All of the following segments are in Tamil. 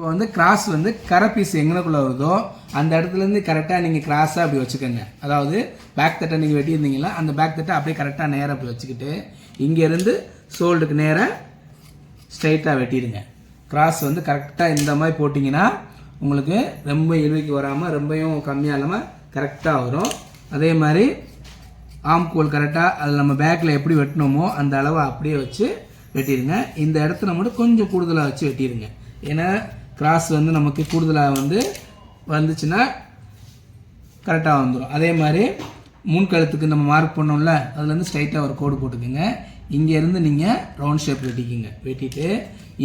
இப்போ வந்து கிராஸ் வந்து கரை பீஸ் எங்கனக்குள்ளே வருதோ அந்த இடத்துலேருந்து கரெக்டாக நீங்கள் கிராஸாக அப்படி வச்சுக்கோங்க. அதாவது பேக் தட்டை நீங்கள் வெட்டியிருந்தீங்களா அந்த பேக் தட்டை அப்படியே கரெக்டாக நேராக அப்படி வச்சுக்கிட்டு இங்கேருந்து சோல்டுக்கு நேராக ஸ்ட்ரைட்டாக வெட்டிடுங்க. கிராஸ் வந்து கரெக்டாக இந்த மாதிரி போட்டிங்கன்னா உங்களுக்கு ரொம்ப இழுவைக்கு வராமல் ரொம்பவும் கம்மியாக இல்லாமல் கரெக்டாக வரும். அதே மாதிரி ஆம்கோல் கரெக்டாக அதில் நம்ம பேக்கில் எப்படி வெட்டினோமோ அந்த அளவை அப்படியே வச்சு வெட்டிடுங்க. இந்த இடத்துல மட்டும் கொஞ்சம் கூடுதலாக வச்சு வெட்டிடுங்க. ஏன்னா கிராஸ் வந்து நமக்கு கூடுதலாக வந்து வந்துச்சுன்னா கரெக்டாக வந்துடும் அதே மாதிரி முன்கழுத்துக்கு நம்ம மார்க் பண்ணோம்ல அதுலேருந்து ஸ்ட்ரைட்டாக ஒரு கோடு போட்டுக்கோங்க. இங்கேருந்து நீங்கள் ரவுண்ட் ஷேப் வெட்டிக்கிங்க வெட்டிட்டு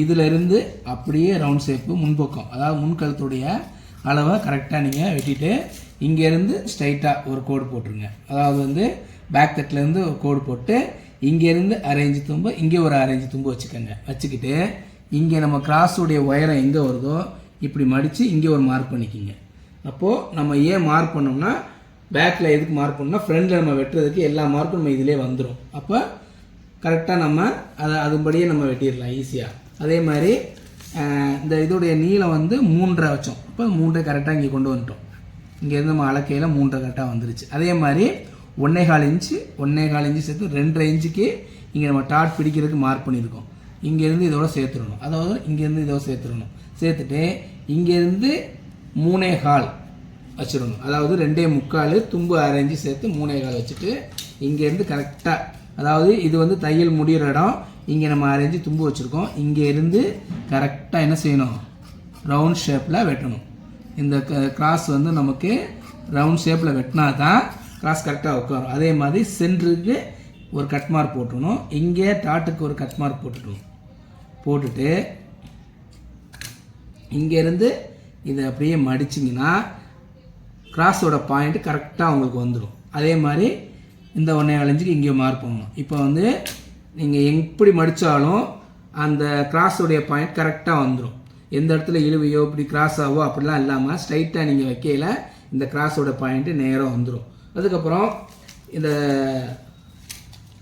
இதிலிருந்து அப்படியே ரவுண்ட் ஷேப்பு முன்பக்கம் அதாவது முன்கழுத்துடைய அளவை கரெக்டாக நீங்கள் வெட்டிட்டு இங்கேருந்து ஸ்ட்ரைட்டாக ஒரு கோடு போட்டுருங்க. அதாவது வந்து பேக் தட்டிலேருந்து ஒரு கோடு போட்டு இங்கேருந்து அரேஞ்சு தும்பு இங்கே ஒரு அரேஞ்சு தும்பு வச்சுக்கோங்க. வச்சுக்கிட்டு இங்கே நம்ம கிராஸுடைய உயரம் எங்கே வருதோ இப்படி மடித்து இங்கே ஒரு மார்க் பண்ணிக்கிங்க. அப்போது நம்ம ஏன் மார்க் பண்ணோம்னா பேக்கில் எதுக்கு மார்க் பண்ணோம்னா ஃப்ரண்டில் நம்ம வெட்டுறதுக்கு எல்லா மார்க்கும் நம்ம இதிலே வந்துடும் அப்போ கரெக்டாக நம்ம அதை அதுபடியே நம்ம வெட்டிடலாம் ஈஸியாக அதே மாதிரி இந்த இதோடைய நீளம் வந்து மூன்றரை வச்சோம். இப்போ மூன்றரை கரெக்டாக இங்கே கொண்டு வந்துட்டோம். இங்கேருந்து நம்ம அளக்கையில் மூன்றரை கரெக்டாக வந்துருச்சு. அதே மாதிரி ஒன்றே கால் இன்ச்சு ஒன்றே கால் இன்ச்சு சேர்த்து ரெண்டரை இன்ச்சுக்கு இங்கே நம்ம டாட் பிடிக்கிறதுக்கு மார்க் பண்ணியிருக்கோம். இங்கேருந்து இதோட சேர்த்துடணும். அதாவது இங்கேருந்து இதோட சேர்த்துடணும். சேர்த்துட்டு இங்கேருந்து மூணே கால் வச்சிடணும். அதாவது ரெண்டே முக்கால் தும்பு அரைஞ்சி சேர்த்து மூணே கால் வச்சுட்டு இங்கேருந்து கரெக்டாக அதாவது இது வந்து தையல் முடிகிற இடம். இங்கே நம்ம அரைஞ்சி தும்பு வச்சுருக்கோம். இங்கேருந்து கரெக்டாக என்ன செய்யணும்? ரவுண்ட் ஷேப்பில் வெட்டணும். இந்த கிராஸ் வந்து நமக்கு ரவுண்ட் ஷேப்பில் வெட்டினா தான் கிராஸ் கரெக்டாக உட்காரும். அதே மாதிரி சென்டருக்கு ஒரு கட் மார்க் போட்டுடணும். இங்கே டாட்டுக்கு ஒரு கட் மார்க் போட்டுடணும். போட்டுட்டு இங்கேருந்து இதை அப்படியே மடிச்சிங்கன்னா கிராஸோட பாயிண்ட் கரெக்டாக உங்களுக்கு வந்துடும் அதே மாதிரி இந்த ஒன்றே அலைஞ்சுக்கு இங்கே மார்க் பண்ணணும் இப்போ வந்து நீங்கள் எப்படி மடித்தாலும் அந்த கிராஸோடைய பாயிண்ட் கரெக்டாக வந்துடும் எந்த இடத்துல இழுவையோ இப்படி கிராஸ் ஆவோ அப்படிலாம் இல்லாமல் ஸ்ட்ரைட்டாக நீங்கள் வைக்கையில் இந்த கிராஸோட பாயிண்ட்டு நேராக வந்துடும் அதுக்கப்புறம் இந்த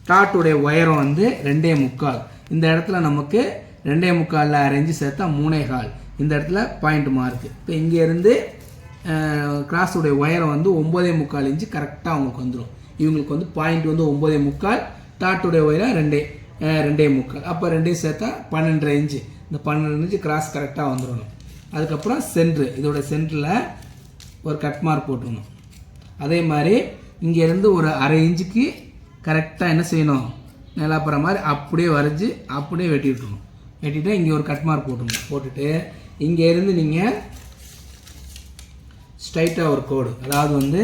டாட்டுடைய ஒயரம் வந்து ரெண்டே முக்கால். இந்த இடத்துல நமக்கு ரெண்டே முக்காலில் அரைஞ்சு சேர்த்தா மூணே கால். இந்த இடத்துல பாயிண்ட் மார்க்கு இப்போ இங்கேருந்து கிராஸுடைய உயரம் வந்து ஒம்போதே முக்கால் இன்ச்சு கரெக்டாக அவங்களுக்கு வந்துடும் இவங்களுக்கு வந்து பாயிண்ட் வந்து ஒம்போதே முக்கால் டாட்டுடைய உயரம் ரெண்டே ரெண்டே முக்கால். அப்போ ரெண்டையும் சேர்த்தா பன்னெண்டரை இன்ச்சு இந்த பன்னெண்டு இன்ச்சு கிராஸ் கரெக்டாக வந்துடணும் அதுக்கப்புறம் சென்ட்ரு இதோட சென்டரில் ஒரு கட் மார்க் போட்டுருணும் அதே மாதிரி இங்கேருந்து ஒரு அரை இன்ச்சுக்கு கரெக்டாக என்ன செய்யணும்? நிலாப்புற மாதிரி அப்படியே வரைஞ்சி அப்படியே வெட்டி விட்டுணும் வெட்டிட்டு இங்கே ஒரு கட் மார்க் போட்டுணும் போட்டுட்டு இங்கே இருந்து நீங்கள் ஸ்ட்ரைட்டாக ஒரு கோடு அதாவது வந்து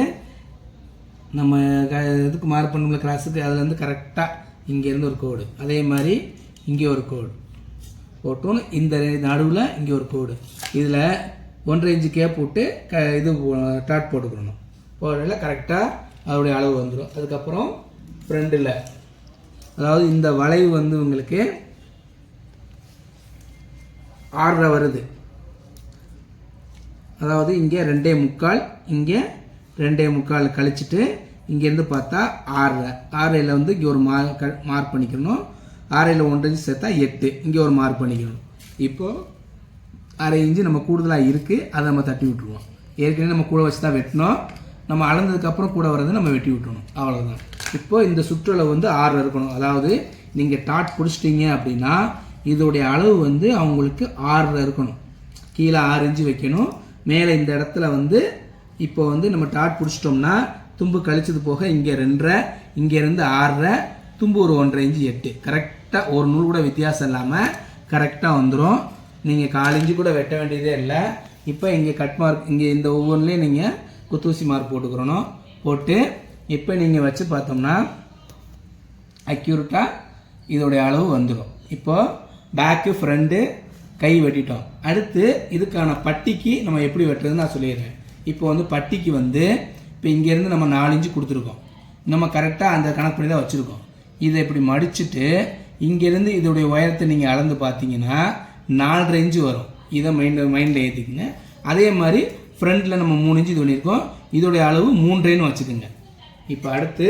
நம்ம க- இதுக்கு மார்க் பண்ணும்ல கிளாஸுக்கு அதுலேருந்து கரெக்டாக இங்கேருந்து ஒரு கோடு அதே மாதிரி இங்கே ஒரு கோடு போட்டோன்னு இந்த நடுவில் இங்கே ஒரு கோடு இதில் ஒன்றரை இன்ச்சு கேப் விட்டு க இது டாட் போட்டுக்கணும். போடல கரெக்டாக அதோடைய அளவு வந்துடும் அதுக்கப்புறம் ஃப்ரெண்டில் அதாவது இந்த வளைவு வந்து உங்களுக்கு ஆறரை வருது. அதாவது இங்கே ரெண்டே முக்கால் இங்கே ரெண்டே முக்கால் கழிச்சிட்டு இங்கேருந்து பார்த்தா ஆறரை. ஆறையில் வந்து இங்கே ஒரு மார்க் மார்க் பண்ணிக்கணும். ஆறையில் ஒன்றரை இன்ச்சு சேர்த்தா எட்டு. இங்கே ஒரு மார்க் பண்ணிக்கணும். இப்போது அரை இன்ச்சு நம்ம கூடுதலாக இருக்குது அதை நம்ம தட்டி விட்டுருவோம். ஏற்கனவே நம்ம கூட வச்சு தான் வெட்டினோம். நம்ம அளந்ததுக்கப்புறம் கூட வர்றது நம்ம வெட்டி விட்டுணும் அவ்வளோதான் இப்போ இந்த சுற்றுலா வந்து ஆறு இருக்கணும். அதாவது நீங்கள் டாட் பிடிச்சிட்டிங்க அப்படின்னா இதோடைய அளவு வந்து அவங்களுக்கு ஆறில் இருக்கணும். கீழே ஆறு இன்ச்சு வைக்கணும். மேலே இந்த இடத்துல வந்து இப்போ வந்து நம்ம டாட் பிடிச்சிட்டோம்னா தும்பு கழிச்சது போக இங்கே ரெண்டரை இங்கேருந்து ஆறரை தும்பு ஒரு ஒன்றரை இன்ச்சு எட்டு. கரெக்டாக ஒரு நூல் கூட வித்தியாசம் இல்லாமல் கரெக்டாக வந்துடும் நீங்கள் காலிஞ்சு கூட வெட்ட வேண்டியதே இல்லை. இப்போ இங்கே கட் மார்க் இங்கே இந்த ஒவ்வொன்றுலேயும் நீங்கள் குத்தூசி மார்க் போட்டுக்கிறணும் போட்டு இப்போ நீங்கள் வச்சு பார்த்தோம்னா அக்யூரட்டாக இதோடைய அளவு வந்துடும் இப்போது பேக்கு ஃப்ரண்ட்டு கை வெட்டிட்டோம். அடுத்து இதுக்கான பட்டிக்கு நம்ம எப்படி வெட்டுறதுன்னு நான் சொல்லிடுறேன். இப்போ வந்து பட்டிக்கு வந்து இப்போ இங்கேருந்து நம்ம நாலு இன்ச்சு கொடுத்துருக்கோம். நம்ம கரெக்டாக அந்த கணக்கு பண்ணி தான் வச்சுருக்கோம். இதை இப்படி மடிச்சுட்டு இங்கேருந்து இதோடைய உயரத்தை நீங்கள் அளந்து பார்த்தீங்கன்னா நாலரை இன்ச்சு வரும். இதை மைண்ட் மைண்டில் ஏற்றிக்கங்க அதே மாதிரி ஃப்ரண்ட்டில் நம்ம மூணு இன்ச்சு இது பண்ணியிருக்கோம். இதோடைய அளவு மூன்றேன்னு வச்சுக்கோங்க. இப்போ அடுத்து